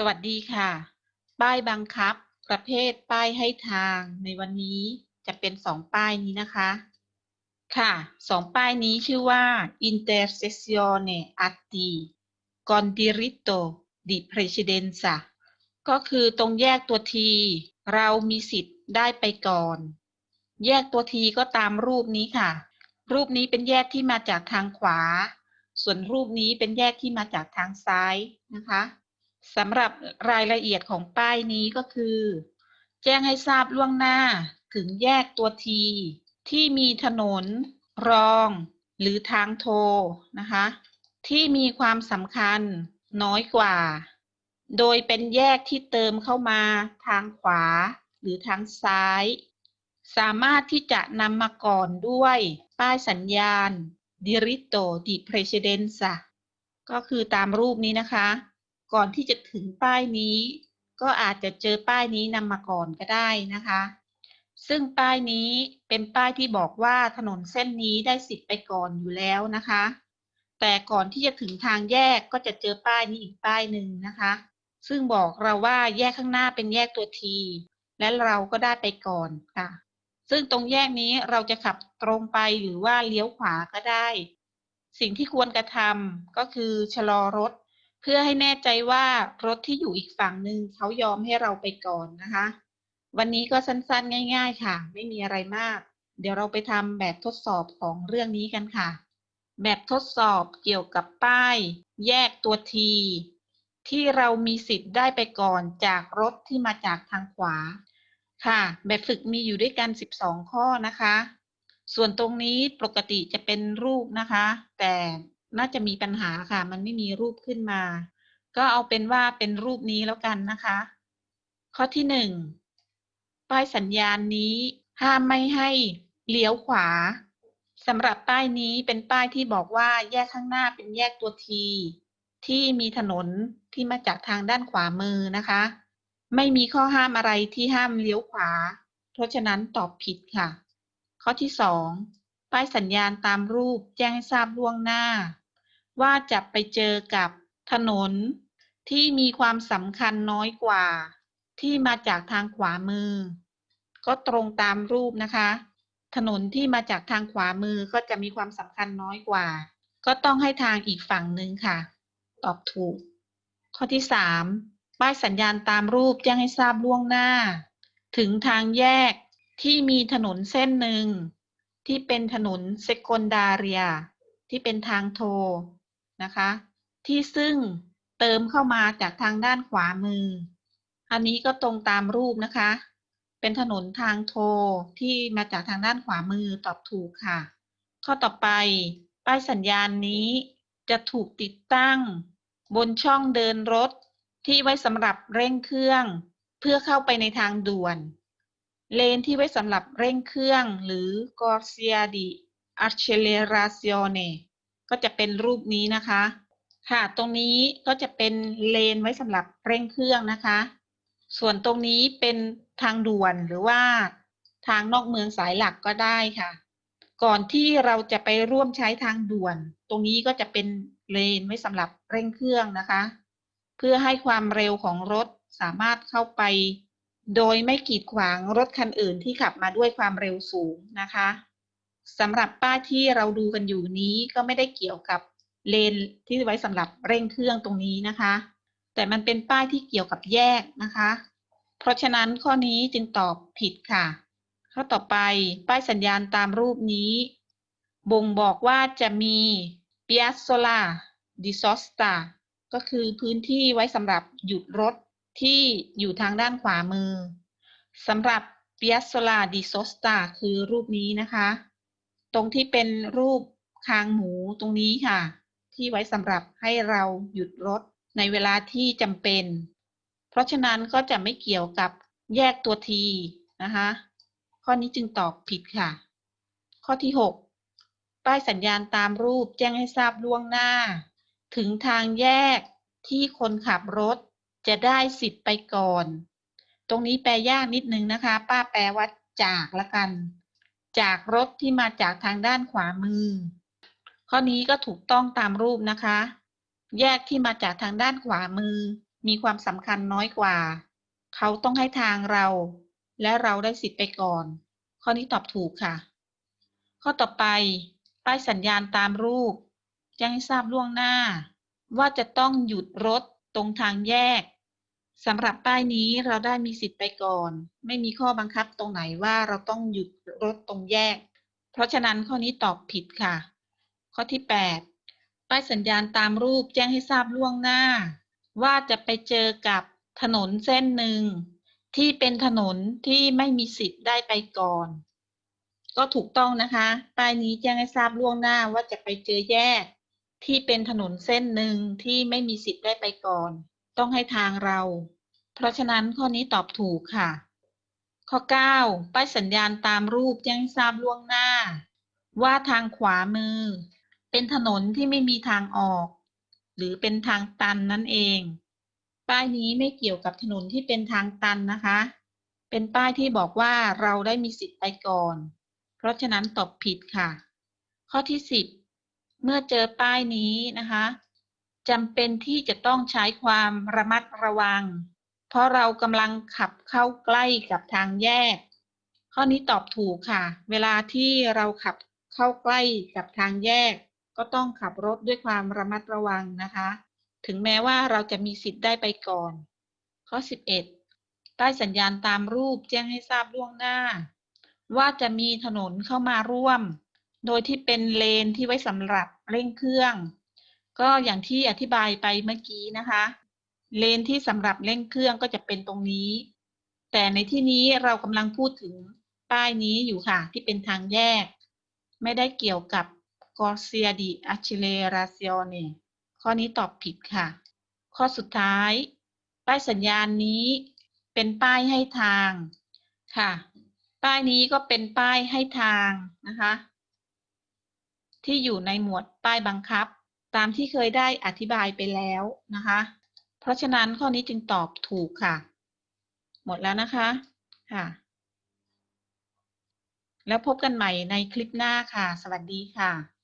สวัสดีค่ะ ป้ายบังคับ ประเภทป้ายให้ทาง ในวันนี้จะเป็นสองป้ายนี้นะคะ ค่ะสองป้ายนี้ชื่อว่า intersezione atti con diritto di precedenza ก็คือตรงแยกตัวที เรามีสิทธิ์ได้ไปก่อน แยกตัวทีก็ตามรูปนี้ค่ะ รูปนี้เป็นแยกที่มาจากทางขวา ส่วนรูปนี้เป็นแยกที่มาจากทางซ้ายนะคะ สำหรับรายละเอียดของป้ายนี้ก็คือ แจ้งให้ทราบล่วงหน้าถึงแยกตัวที ที่มีถนน รอง หรือทางโทรนะคะ ที่มีความสำคัญน้อยกว่า โดยเป็นแยกที่เติมเข้ามาทางขวาหรือทางซ้าย สามารถที่จะนำมาก่อนด้วยป้ายสัญญาณ diritto di precedenza ก็คือตามรูปนี้นะคะ ก่อนที่จะถึงป้ายนี้ ก็อาจจะเจอป้ายนี้นำมาก่อนก็ได้นะคะ ซึ่งป้ายนี้เป็นป้ายที่บอกว่าถนนเส้นนี้ได้สิทธิ์ไปก่อนอยู่แล้วนะคะ แต่ก่อนที่จะถึงทางแยกก็จะเจอป้ายนี้อีกป้ายหนึ่งนะคะ ซึ่งบอกเราว่าแยกข้างหน้าเป็นแยกตัวทีและเราก็ได้ไปก่อนค่ะ ซึ่งตรงแยกนี้เราจะขับตรงไปหรือว่าเลี้ยวขวาก็ได้ สิ่งที่ควรกระทำก็คือชะลอรถ พื่อให้แน่ใจว่ารถที่อยู่อีกฝั่งหนึ่งเขายอมให้เราไปก่อนนะคะ วันนี้ก็สั้นๆ ง่าย ๆ ค่ะ ไม่มีอะไรมาก เดี๋ยวเราไปทำแบบทดสอบของเรื่องนี้กันค่ะ แบบทดสอบเกี่ยวกับป้าย แยกตัวทีที่เรามีสิทธิ์ได้ไปก่อนจากรถที่มาจากทางขวา ค่ะ แบบฝึกมีอยู่ด้วยกัน 12 ข้อนะคะ ส่วนตรงนี้ปกติจะเป็นรูปนะคะ แต่ น่าจะมีปัญหาค่ะ มันไม่มีรูปขึ้นมา ก็เอาเป็นว่าเป็นรูปนี้แล้วกันนะคะ ข้อที่หนึ่งป้ายสัญญาณนี้ห้ามไม่ให้เลี้ยวขวาสำหรับป้ายนี้เป็นป้ายที่บอกว่าแยกข้างหน้าเป็นแยกตัวทีที่มีถนนที่มาจากทางด้านขวามือนะคะ ไม่มีข้อห้ามอะไรที่ห้ามเลี้ยวขวา เพราะฉะนั้นตอบผิดค่ะ ข้อที่สอง ป้ายสัญญาณตามรูปแจ้งให้ทราบล่วงหน้า ว่าจะไปเจอกับถนนที่มีความสำคัญน้อยกว่า ที่มาจากทางขวามือ ก็ตรงตามรูปนะคะ ถนนที่มาจากทางขวามือก็จะมีความสำคัญน้อยกว่า ก็ต้องให้ทางอีกฝั่งหนึ่งค่ะ ตอบถูก ข้อที่สามป้ายสัญญาณตามรูปแจ้งให้ทราบล่วงหน้า ถึงทางแยกที่มีถนนเส้นหนึ่ง ที่เป็นถนนเซก o นดาเรียที่เป็นทางโทรนะคะ ที่ซึ่งเติมเข้ามาจากทางด้านขวามือ อันนี้ก็ตรงตามรูปนะคะ เป็นถนนทางโทรที่มาจากทางด้านขวามือตอบถูกค่ะ ข้อต่อไป ป้ายสัญญาณนี้จะถูกติดตั้ง บนช่องเดินรถที่ไว้สำหรับเร่งเครื่อง เพื่อเข้าไปในทางด่วน เลนที่ไว้สำหรับเร่งเครื่องหรือ Corsia di accelerazione ก็จะเป็นรูปนี้นะคะ ค่ะ ตรงนี้ก็จะเป็นเลนไว้สำหรับเร่งเครื่องนะคะ ส่วนตรงนี้เป็นทางด่วนหรือว่าทางนอกเมืองสายหลักก็ได้ค่ะ ก่อนที่เราจะไปร่วมใช้ทางด่วน ตรงนี้ก็จะเป็นเลนไว้สำหรับเร่งเครื่องนะคะ เพื่อให้ความเร็วของรถสามารถเข้าไป โดยไม่กีดขวางรถคันอื่นที่ขับมาด้วยความเร็วสูงนะคะสำหรับป้ายที่เราดูกันอยู่นี้ก็ไม่ได้เกี่ยวกับเลนที่ไว้สำหรับเร่งเครื่องตรงนี้นะคะ แต่มันเป็นป้ายที่เกี่ยวกับแยกนะคะ เพราะฉะนั้นข้อนี้จึงตอบผิดค่ะ ข้อต่อไปป้ายสัญญาณตามรูปนี้ บ่งบอกว่าจะมี Piazzola di Sosta ก็คือพื้นที่ไว้สำหรับหยุดรถ ที่อยู่ทางด้านขวามือสำหรับ Piazzola di Sosta คือรูปนี้นะคะ ตรงที่เป็นรูปคางหมูตรงนี้ค่ะ ที่ไว้สำหรับให้เราหยุดรถในเวลาที่จำเป็น เพราะฉะนั้นก็จะไม่เกี่ยวกับแยกตัวทีนะคะ ข้อนี้จึงตอบผิดค่ะ ข้อที่ 6 ป้ายสัญญาณตามรูปแจ้งให้ทราบล่วงหน้า ถึงทางแยกที่คนขับรถ จะได้สิทธิ์ไปก่อน ตรงนี้แปลยากนิดนึงนะคะ ป้าแปลว่าจากละกัน จากรถที่มาจากทางด้านขวามือ ข้อนี้ก็ถูกต้องตามรูปนะคะ แยกที่มาจากทางด้านขวามือ มีความสำคัญน้อยกว่า เขาต้องให้ทางเรา และเราได้สิทธิ์ไปก่อน ข้อนี้ตอบถูกค่ะ ข้อต่อไป ป้ายสัญญาณตามรูปแจ้งให้ทราบล่วงหน้า ว่าจะต้องหยุดรถตรงทางแยก สำหรับป้ายนี้เราได้มีสิทธิ์ไปก่อน ไม่มีข้อบังคับตรงไหนว่าเราต้องหยุดรถตรงแยก เพราะฉะนั้นข้อนี้ตอบผิดค่ะ ข้อที่ 8 ป้ายสัญญาณตามรูปแจ้งให้ทราบล่วงหน้า ว่าจะไปเจอกับถนนเส้นหนึ่ง ที่เป็นถนนที่ไม่มีสิทธิ์ได้ไปก่อน ก็ถูกต้องนะคะ ป้ายนี้แจ้งให้ทราบล่วงหน้าว่าจะไปเจอแยก ที่เป็นถนนเส้นหนึ่งที่ไม่มีสิทธิ์ได้ไปก่อน ต้องให้ทางเรา เพราะฉะนั้นข้อนี้ตอบถูกค่ะ ข้อ 9 ป้ายสัญญาณตามรูปแจ้งทราบล่วงหน้า ว่าทางขวามือ เป็นถนนที่ไม่มีทางออก หรือเป็นทางตันนั่นเอง ป้ายนี้ไม่เกี่ยวกับถนนที่เป็นทางตันนะคะ เป็นป้ายที่บอกว่าเราได้มีสิทธิ์ไปก่อน เพราะฉะนั้นตอบผิดค่ะ ข้อที่ 10 เมื่อเจอป้ายนี้นะคะ จำเป็นที่จะต้องใช้ความระมัดระวัง เพราะเรากำลังขับเข้าใกล้กับทางแยก ข้อนี้ตอบถูกค่ะ เวลาที่เราขับเข้าใกล้กับทางแยก ก็ต้องขับรถด้วยความระมัดระวังนะคะ ถึงแม้ว่าเราจะมีสิทธิ์ได้ไปก่อน ข้อ 11 ป้ายสัญญาณตามรูปแจ้งให้ทราบล่วงหน้า ว่าจะมีถนนเข้ามาร่วม โดยที่เป็นเลนที่ไว้สำหรับเร่งเครื่อง ก็อย่างที่อธิบายไปเมื่อกี้นะคะ เลนที่สำหรับเร่งเครื่องก็จะเป็นตรงนี้ แต่ในที่นี้เรากำลังพูดถึงป้ายนี้อยู่ค่ะ ที่เป็นทางแยก ไม่ได้เกี่ยวกับ Corsia di Accelerazione ข้อนี้ตอบผิดค่ะ ข้อสุดท้าย ป้ายสัญญาณนี้เป็นป้ายให้ทางค่ะ ป้ายนี้ก็เป็นป้ายให้ทางนะคะ ที่อยู่ในหมวดป้ายบังคับ ตามที่เคยได้อธิบายไปแล้วนะคะ เพราะฉะนั้นข้อนี้จึงตอบถูกค่ะ หมดแล้วนะคะค่ะ แล้วพบกันใหม่ในคลิปหน้าค่ะ สวัสดีค่ะ